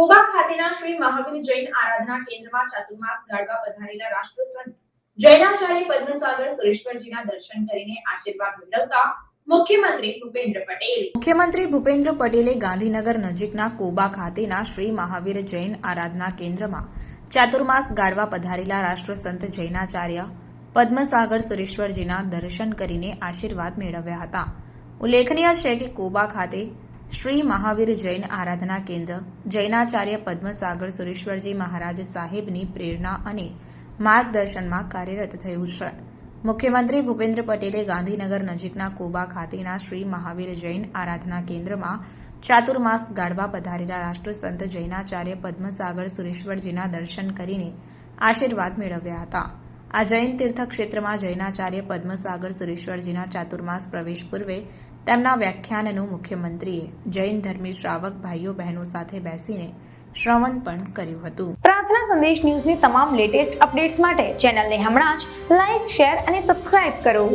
કોબા ખાતેના શ્રી મહાવીર જૈન આરાધના કેન્દ્રમાં ચાતુર્માસ ગાળવા પધારેલા રાષ્ટ્રસંત જૈનાચાર્ય પદ્મસાગર સુરેશ્વરજીના દર્શન કરીને આશીર્વાદ મેળવતા મુખ્યમંત્રી ભૂપેન્દ્ર પટેલે. ગાંધીનગર નજીકના કોબા ખાતેના શ્રી મહાવીર જૈન આરાધના કેન્દ્રમાં ચાતુર્માસ ગાળવા પધારેલા રાષ્ટ્રસંત જૈનાચાર્ય પદ્મસાગર સુરેશ્વરજીના દર્શન કરીને આશીર્વાદ મેળવ્યા હતા. ઉલ્લેખનીય છે કે કોબા ખાતે શ્રી મહાવીર જૈન આરાધના કેન્દ્ર, જૈનાચાર્ય પદ્મસાગર સુરેશ્વરજી મહારાજ સાહેબની પ્રેરણા અને માર્ગદર્શનમાં કાર્યરત થયું છે. મુખ્યમંત્રી ભૂપેન્દ્ર પટેલે ગાંધીનગર નજીકના કોબા ખાતેના શ્રી મહાવીર જૈન આરાધના કેન્દ્રમાં ચાતુર્માસ ગાળવા પધારેલા રાષ્ટ્રસંત જૈનાચાર્ય પદ્મસાગર સુરેશ્વરજીના દર્શન કરીને આશીર્વાદ મેળવ્યા હતા. આ જૈન તીર્થક્ષેત્રમાં જૈનાચાર્ય પદ્મસાગર સુરેશ્વરજીના ચાતુર્માસ પ્રવેશ પૂર્વે તેમના વ્યાખ્યાનનું મુખ્યમંત્રીએ જૈન ધર્મી શ્રાવક ભાઈઓ બહેનો સાથે બેસીને શ્રવણ પણ કર્યું હતું. પ્રાર્થના સંદેશ ન્યૂઝની તમામ લેટેસ્ટ અપડેટ્સ માટે ચેનલને હમણાં જ લાઇક શેર અને સબસ્ક્રાઇબ કરો.